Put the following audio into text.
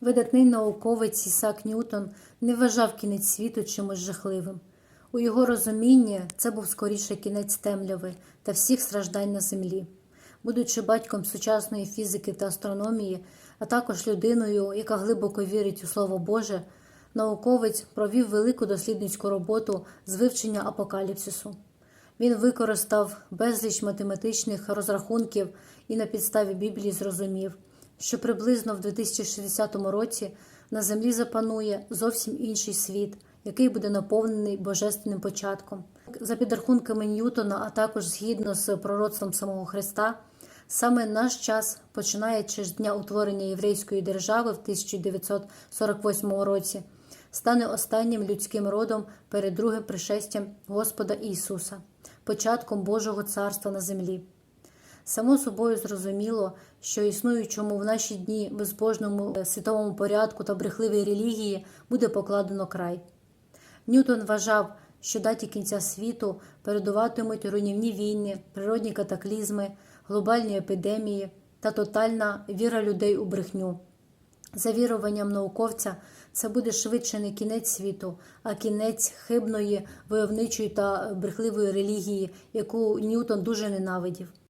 Видатний науковець Ісак Ньютон не вважав кінець світу чимось жахливим. У його розумінні це був скоріше кінець темряви та всіх страждань на землі. Будучи батьком сучасної фізики та астрономії, а також людиною, яка глибоко вірить у Слово Боже, науковець провів велику дослідницьку роботу з вивчення апокаліпсису. Він використав безліч математичних розрахунків і на підставі Біблії зрозумів, що приблизно в 2060 році на землі запанує зовсім інший світ, який буде наповнений божественним початком. За підрахунками Ньютона, а також згідно з пророцтвом самого Христа, саме наш час, починаючи з дня утворення єврейської держави в 1948 році, стане останнім людським родом перед другим пришестям Господа Ісуса, початком Божого царства на землі. Само собою зрозуміло, що існуючому в наші дні безбожному е, світовому порядку та брехливій релігії буде покладено край. Ньютон вважав, що даті кінця світу передуватимуть руйнівні війни, природні катаклізми, глобальні епідемії та тотальна віра людей у брехню. За віруванням науковця, це буде швидше не кінець світу, а кінець хибної, войовничої та брехливої релігії, яку Ньютон дуже ненавидів.